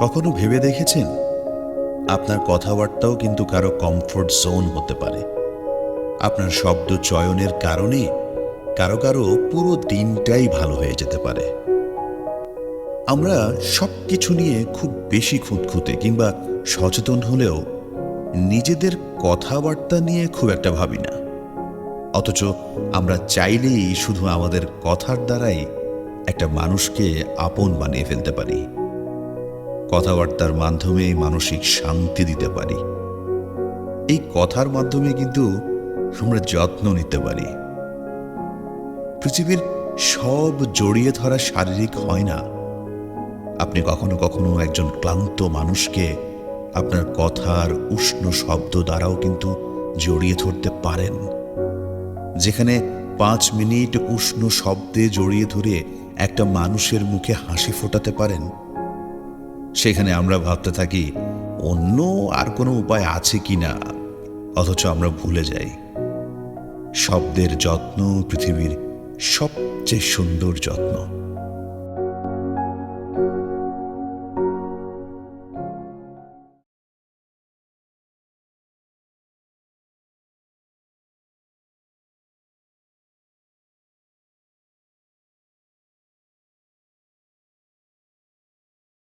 কখনো ভেবে দেখেছেন? আপনার কথাবার্তাও কিন্তু কারও কমফোর্ট জোন হতে পারে। আপনার শব্দ চয়নের কারণে কারও কারও পুরো দিনটাই ভালো হয়ে যেতে পারে। আমরা সব কিছু নিয়ে খুব বেশি খুঁতখুঁতে কিংবা সচেতন হলেও নিজেদের কথাবার্তা নিয়ে খুব একটা ভাবি না। অথচ আমরা চাইলেই শুধু আমাদের কথার দ্বারাই একটা মানুষকে আপন বানিয়ে ফেলতে পারি। কথাবার্তার মাধ্যমে মানসিক শান্তি দিতে পারি। এই কথার মাধ্যমে কিন্তু আমরা যত্ন নিতে পারি। পৃথিবীর সব জড়িয়ে ধরা শারীরিক হয় না। আপনি কখনো কখনো একজন ক্লান্ত মানুষকে আপনার কথার উষ্ণ শব্দ দ্বারাও কিন্তু জড়িয়ে ধরতে পারেন। যেখানে পাঁচ মিনিট উষ্ণ শব্দে জড়িয়ে ধরে একটা মানুষের মুখে হাসি ফোটাতে পারেন। সেখানে আমরা ভাবতে থাকি, অন্য আর কোনো উপায় আছে কি না? অথচ আমরা ভুলে যাই। শব্দের যত্ন পৃথিবীর সবচেয়ে সুন্দর যত্ন।